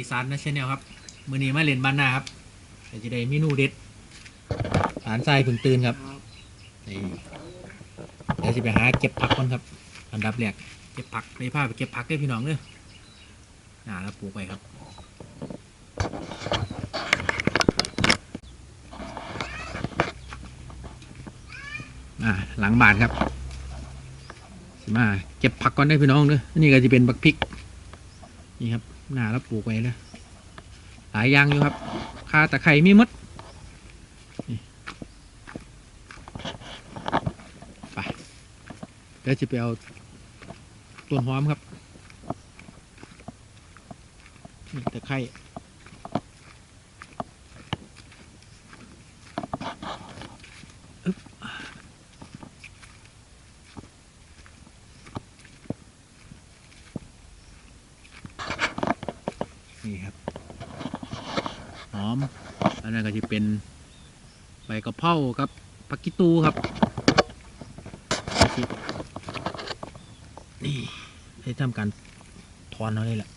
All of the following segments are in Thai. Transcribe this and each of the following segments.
อีสานนะชแนลครับมือนี้มาเล่นบ้านนาครับเดี๋ยวจะได้เมนูเด็ดหลานทรายเพึ่งตื่นครับนี่เดี๋ยวจะไปหาเก็บผักก่อนครับ อันดับแรกเก็บผักในผ้าไปเก็บผักได้พี่น้องเด้ออ่าแล้วปลูกไปครับอ่าหลังบานครับมาเก็บผักก่อนได้พี่น้องเด้อนี่ก็จะเป็นบักพริกนี่ครับ หน้าแล้วปลูกไว้เลยหลายอย่างอยู่ครับคาตะไคร้มีมดไปเดี๋ยวจะไปเอาต้นหอมครับตะไคร้อึ๊บนี่ครับ หอม อันนั้นก็จะเป็นใบ กะเพราครับผักกิตูครับ นี่ให้ทำการถอนเอาเลยแหละ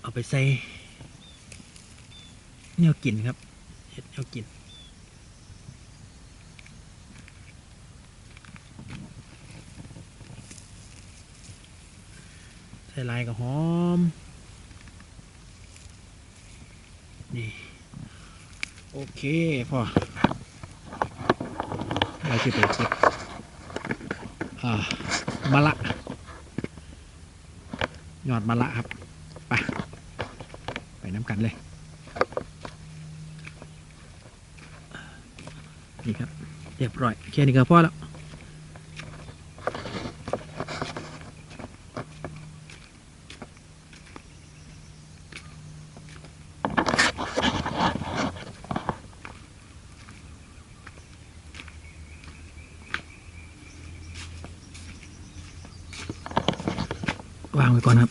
เอาไปใส่แนวกินครับเห็ดแนวกิน ส่ลายกับหอม นี่ โอเคพ่อเราจะไปเก็บอ่ามะละยอดมะละครับ ไป ไปน้ำกันเลยนี่ครับ เรียบร้อย แค่นี้ก็พอแล้วางไว้ก่อนครับ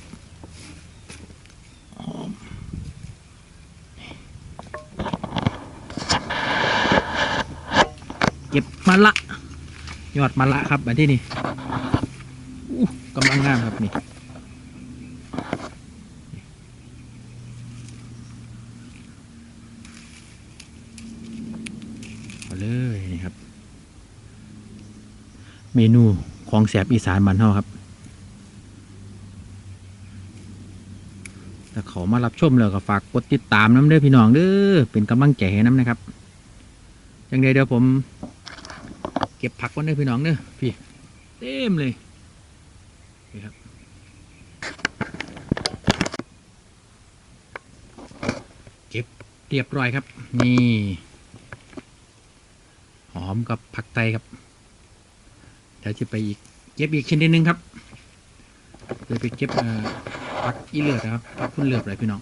เก็บมะละยอดมะละครับแบบที่นี่กำลังงามครับนี่เอาเลยนี่ครับ เมนูของแสบอีสานบ้านเฮาครับ ถ้าเขามารับชมแล้วก็ฝากกดติดตามน้ำเด้อพี่น้องเด้อเป็นกำลังใจให้น้ำนะครับยังไงเดี๋ยวผม เก็บผักก่อนเด้อพี่น้องเด้อพี่เต็มเลยนี่ครับเก็บเรียบร้อยครับ นี่หอมกับผักไตครับเดี๋ยวจะไปอีกเก็บอีกชนิดหนึงครับจะไปเก็บอ่อ พักอีเลือดนะครับพักคุณเลือดเลยพี่น้อง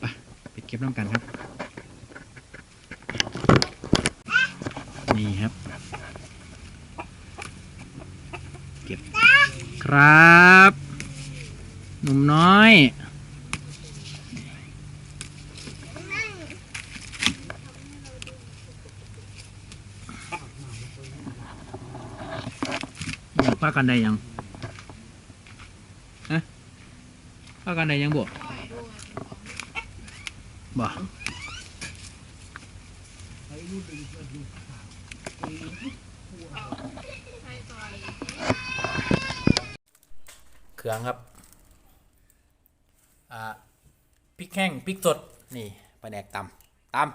ไปไปเก็บน้ำกันครับ นี่ครับ เก็บครับ หนุ่มน้อยอยากพากันได้ยัง พากันได้ยังบ่บ่เครื่องครับ อ่าพริกแห้งพริกสด นี่ปลาแดกตำตำ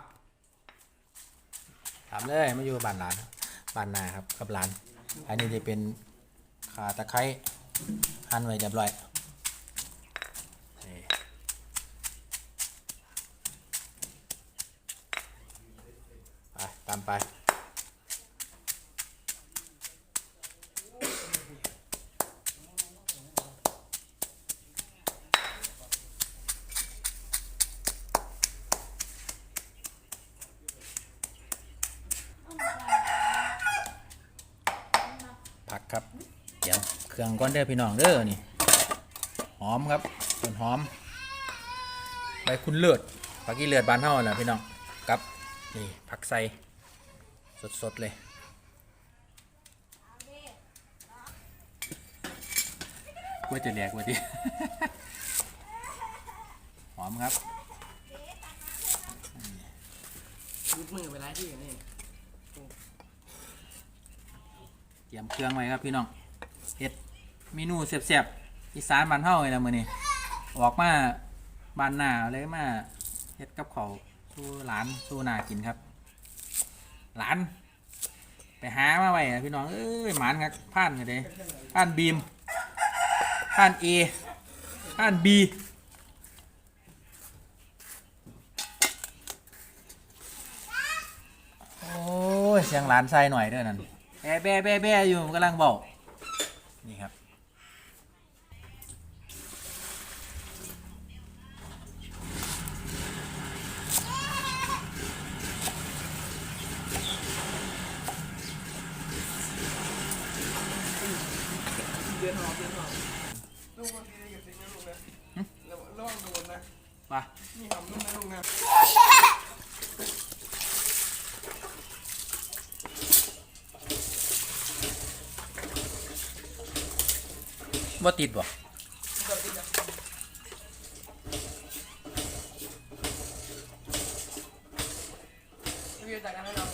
ตำเลยมาอยู่บ้านหลานบ้านนาครับกับหลาน อันนี้จะเป็นขาตะไคร้หั่นไว้เรียบร้อย นี่ไปตามไป ผัก ครับ เดี๋ยวเครื่องก้อนเด้อพี่น้องเด้อนี่หอมครับต้นหอมใบคุณเลือดผักกี้เลือดบานเท่าน่ะพี่น้องกับนี่ผักใส่สดๆเลยกล้วยจะแหลกกว่าทีหอมครับ ยุดมือไปไล่ที่กันนี่ เตรียมเครื่องไว้ครับพี่น้องเฮ็ดเมนูแซ่บๆอีสานบ้านเฮาเลยนะมื้อนี้ออกมาบ้านหน้าเลยมาเฮ็ดกับข้าสู้หลานสู้หน้ากินครับ หลาน ไปหามาไว้นะพี่น้องเอ้ยหมานครับผ่านกันเลยผ่านบีมผ่านเอผ่านบีโอ้ยเสียงหลานใส่หน่อยด้อนั่น แบ่แบ่แบ่แบ่อยู่กำลังบอกนี่ครับเดือนหอบเดือนหอบลูกบางทีอย่าทิ้งนะลูกนะระวังโดนนะ ไป นี่หำลูกนะลูกนะ บ่ติดบ่วิวจากกันให้เรา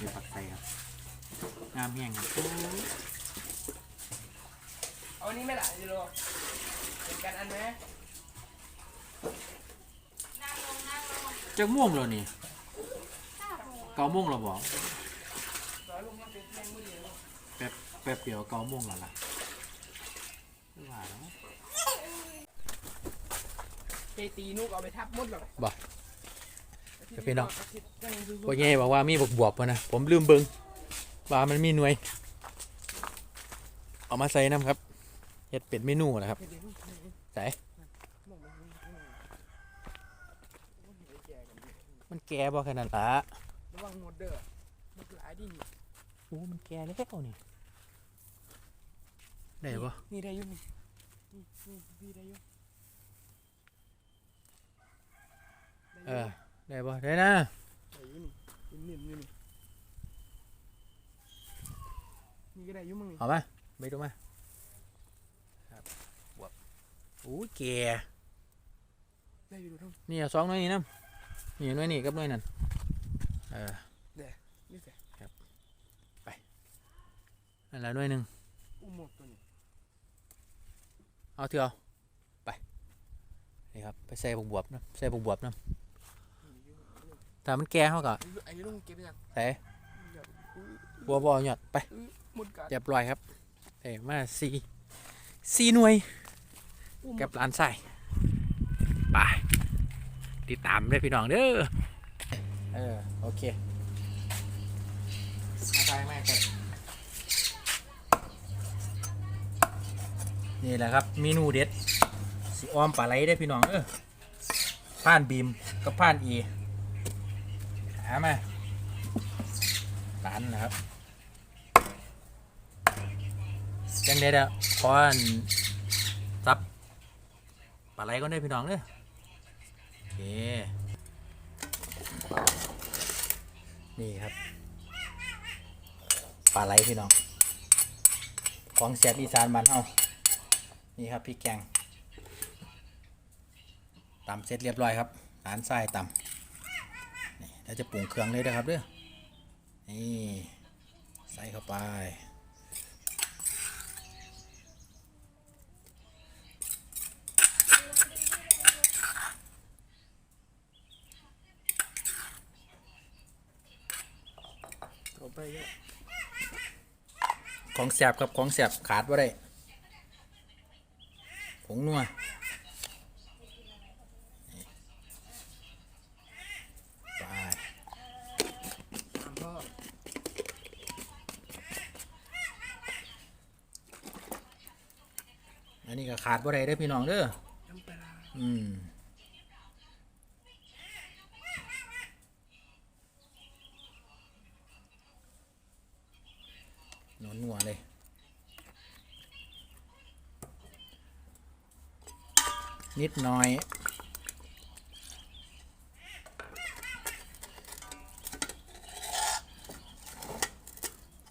มีผักใส่ครับงามแห้งครับเอาอันนี้ไม่หล่ะยูโรเหมือนกันอันไหมจักม่วงแล้วนี่ เกาม่วงแล้วบ่ร้อยลูกมันเป็นแรงมือเดียวแป๊บแป๊บเดียวเกาม่วงแล้วล่ะไม่ว่าแล้วไปตีนุกเอาไปทับมดหรอกบ่เดี๋ยวพี่น้องก็ยังดูพ่อใหญ่บอกว่ามีบวบบวบๆมานะผมลืมเบิ่งว่ามันมีหน่วย เอามาใส่น้ำครับเฮ็ดเป็นเมนูนะครับใส่มันแก่บ่ขนาดละ ระวังหมดเด้อหมดหลายดินี่โอ้มันแก่แล้วนี่ได้บ่นี่ได้อยุ่นี่นี่นี่พี่ได้อยุ่เออได้บ่ได้นะได้อยุ่นี่เป็นนิ่มอยู่นี่นี่ก็ได้อยุ่มึงนี่เอามาไปดูมาครับบวบโอ้ยแก่ได้อยู่ดูทั้งนี่เอาสองหน่วยนี่น้ำนี่หน่วยนี่กับหน่วยนั่น เออนี่สิอันละหน่วยหนึ่งอุ้มหมดตัวนี้เอาเถอะเอาไปนี่ครับไปใส่บวบบวบนะใส่บวบบวบนะถ้ามันแก่เขาก็ไอ้ลุงเก็บไปยังแต่เดี๋ยวอุ๊ยบัวบอหยอดไปอุ๊ยหมดกัดเรียบร้อยครับเอ้มาสี่สี่หน่วยอุ้มกับร้านใส่ไปติดตามด้วยพี่น้องเด้อ เออ โอเคมาใส่แม่กันนี่แหละครับเมนูเด็ดสีออมปลาไหลได้อพี่น้องเออผ่านบีมกับผ่านอีหามาร้านนะครับจังเด็ดอะขออันซับปลาไหลก็ได้อพี่น้องเด้อโอเค นี่ครับปลาไหลพี่น้อง ของแสบอีสานบ้านเฮานี่ครับพี่แกงตำเสร็จเรียบร้อยครับหานทรายตำนี่แล้วจะปรุงเครื่องเลยนะครับเด้อนี่ใส่เข้าไป เอาไปเยอะของแสบครับของแสบขาดว่าได้ผงนัวไปอันนี้ก็ขาดว่าได้เด้อพี่น้องเด้อ หนอนนัวเลย นิดหน่อย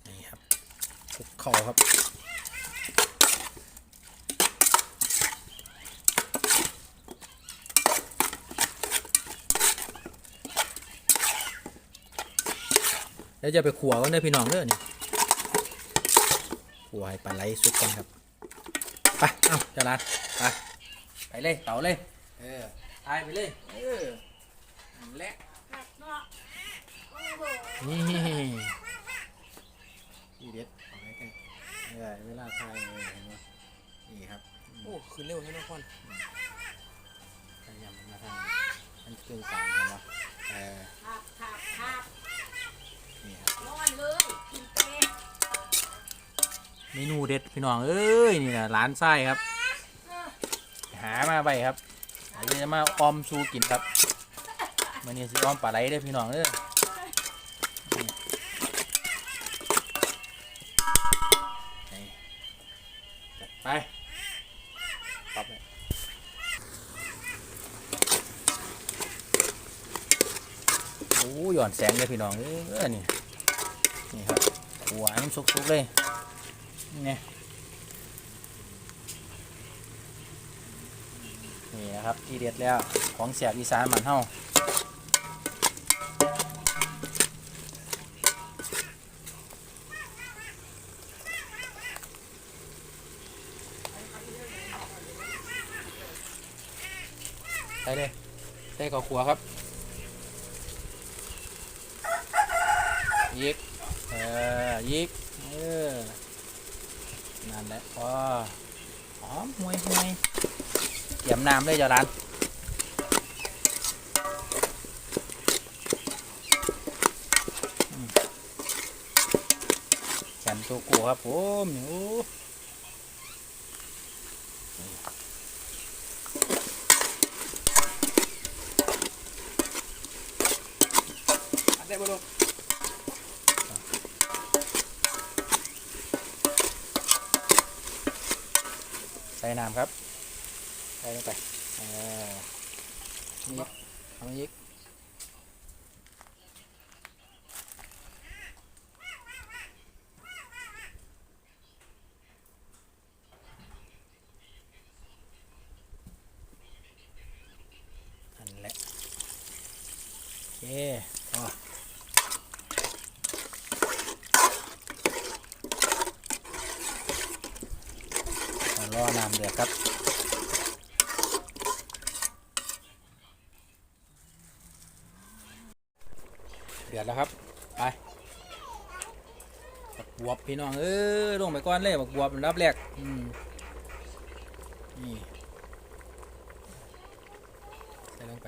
นี่ครับคลุกเข่าครับแล้วจะไปขัวก็ได้พี่น้องเด้อนี่ วให้ปลาไหลสุกก่อนครับไปเอ้าจารัดไปไปเลยเต่าเลยเออตายไปเลยเออนั่นแหละนี่นี่เด็ดเอาไว้ใกล้เออเวลาทายเออเห็นไหมนี่ครับโอ้คือเร็วนี่นะพ่อนพยายามมาทางมันเครื่องกลางเห็นไหมเออครับครับครับนี่ครับนอนเลยกิน เมนูเด็ดพี่น้องเอ้ยนี่นะร้านไส้ครับ หามาไปครับอันนี้จะมาออมซูกินครับมันนี่สิออมปลาไหลได้พี่น้องเด้อไปปับเลยโอ้หย่อนแสงเลยพี่น้องเอ้ยนี่นี่ครับหัวน้ำซุกๆเลย นี่นี่นะครับที่เด็ดแล้วของเสียบอีสานมันเฮาใส่เลยใส่ข้าวขัวครับยิกเออยิกเออ นั่นแหละพอหอมห่วยห่วยเตรียมน้ำเลยจ้าร้านแขนตัวกูครับผมโอ้นได้บ่ลูก ใส่น้ำครับใส่ลงไปเออนี่เอามายิกนั่นแหละโอเคพอเอา รอน้ำเดือดครับเดือดแล้วครับ ไปบักบวบพี่น้องเออลงไปก่อนเลยบักบวบอันดับแรกอืมนี่ใส่ลงไป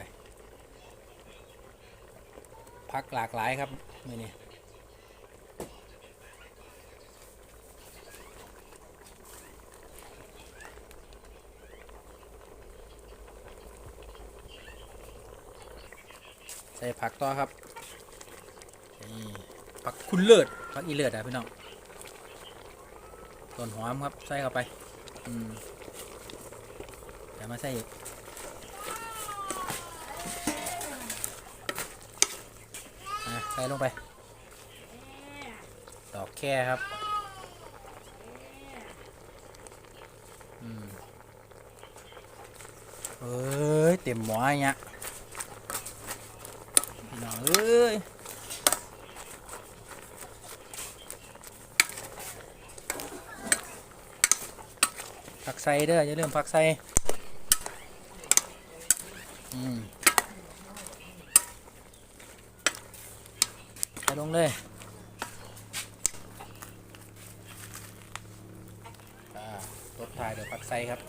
พักหลากหลายครับมือนี้ ใส่ผักต่อครับนี่ผักคุณเลิศผักอีเลิศอะพี่น้องต้นหอมครับใส่เข้าไปอืมเดี๋ยวมาใส่อีกใส่ลงไปดอกแค่ครับอืมเอ้ยเต็มหม้อเนี่ยพี่น้อง เอ้ยผักใส่เด้ออย่าลืมผักใส่อืมใส่ลงเลยตบทายเดี๋ยวผักใส่ครับ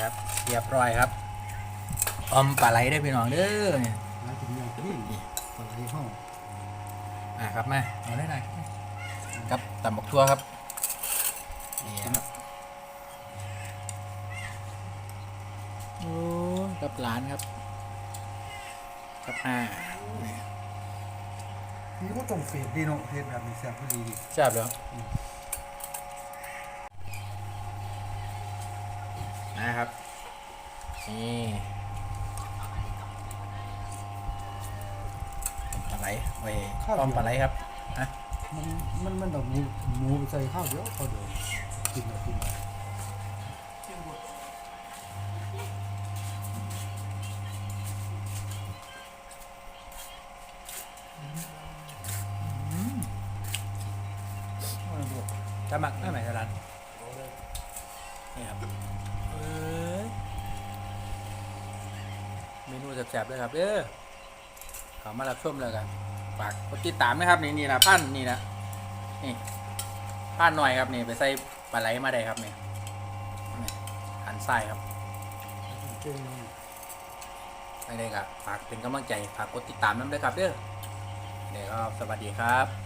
ครับเรียบร้อยครับออมปลาไหลได้อพี่น้องเด้อเนี่ยมาถึงอย่างนี้ปลาไหลห้องอะครับมาเอาได้หน่อยครับตำบักทั่วครับนี่ครับโอ้กับหลานครับครับอ่านี่นี่ก็ต้องเฟดดีเนาะเฟดแบบนี้แซ่บพอดีแซ่บเลย นะครับ นี่ปลาไหลไว้ต้อมปลาไหลครับมันมันมันดอกหมูหมูไปใส่ข้าวเดียวข้าวเดียวกินแล้วกินแล้วจะหมักได้ไหมจารันนี่ครับเอ้ย เมนูแซ่บๆเลยครับเด้อเขามารับชมเลยกันฝากกดติดตามนะครับนี่นี่นะพันนี่นะนี่พันหน่อยครับนี่ไปใส่ปลาไหลมาได้ครับนี่หันไส้ครับไม่ได้ครับฝากเป็นกำลังใจฝากกดติดตามน้ำด้วยครับเด้อเดี๋ยวก็สวัสดีครับ